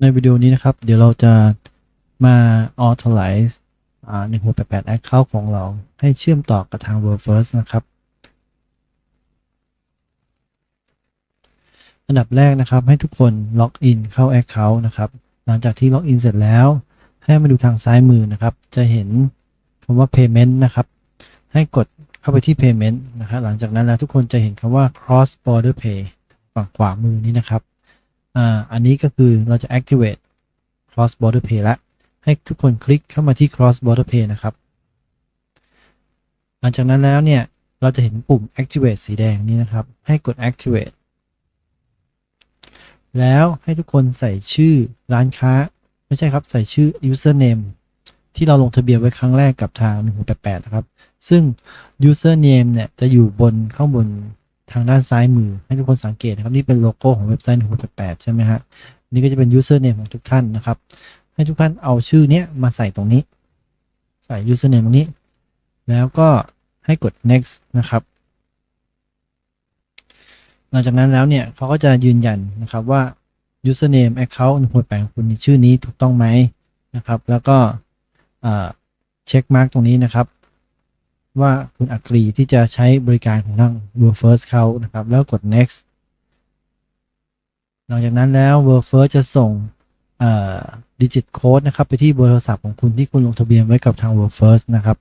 ในวิดีโอนี้นะครับ เดี๋ยวเราจะมา authorize อ่า1688 account ของเราให้เชื่อมต่อกับทาง WordFirst นะครับ อันดับแรกนะครับให้ทุกคนล็อกอินเข้า Account นะครับ หลังจากที่ล็อกอินเสร็จแล้ว ให้มาดูทางซ้ายมือนะครับ จะเห็นคำว่า payment นะครับ ให้กดเข้าไปที่ payment นะครับหลังจากนั้นแล้วทุกคนจะเห็นคำว่า cross border pay ฝั่งขวามือนี้นะครับ อ่าอันนี้ก็คือเราจะ activate cross border pay ละ ให้ทุกคนคลิกเข้ามาที่ cross border pay นะครับ หลังจากนั้นแล้วเนี่ย เราจะเห็นปุ่ม activate สีแดงนี้นะครับ ให้กด activate แล้วให้ทุกคนใส่ชื่อร้านค้า ไม่ใช่ครับ ใส่ชื่อ username ที่เราลงทะเบียนไว้ครั้งแรกกับทาง1688 นะครับ ซึ่ง username เนี่ย จะอยู่บนข้างบน ทางด้านซ้ายมือให้ทุกคนสังเกตนะครับ นี่เป็นโลโก้ของเว็บไซต์ 1688ใช่ไหมฮะนี่ก็จะเป็น username ของทุกท่านนะครับ ให้ทุกท่านเอาชื่อเนี้ยมาใส่ตรงนี้ ใส่ username ตรงนี้ แล้วก็ให้กด next นะครับหลังจากนั้นแล้วเนี่ยเขาก็จะยืนยันนะครับว่า username account 1688ของคุณนี่ชื่อนี้ถูกต้องไหมนะครับ แล้วก็เช็คมาร์กตรงนี้นะครับ ว่าคุณอักรีที่จะใช้บริการของทาง World First เขานะครับ แล้วกด next หลังจากนั้นแล้ว World First จะส่งดิจิตโค้ดนะครับ ไปที่เบอร์โทรศัพท์ของคุณที่คุณลงทะเบียนไว้กับทาง World First นะครับ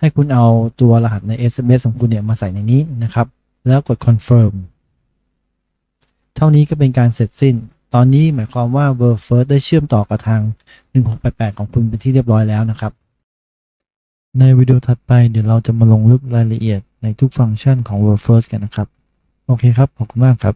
ให้คุณเอาตัวรหัสใน SMS ของคุณเนี่ยมาใส่ในนี้นะครับ แล้วกด confirm เท่านี้ก็เป็นการเสร็จสิ้น ตอนนี้หมายความว่า World First ได้เชื่อมต่อกับทาง 1688 ของคุณเป็นที่เรียบร้อยแล้วนะครับ ในวิดีโอถัดไปเดี๋ยวเราจะมาลงลึกรายละเอียดในทุกฟังก์ชันของ World First กันนะครับ โอเคครับ ขอบคุณมากครับ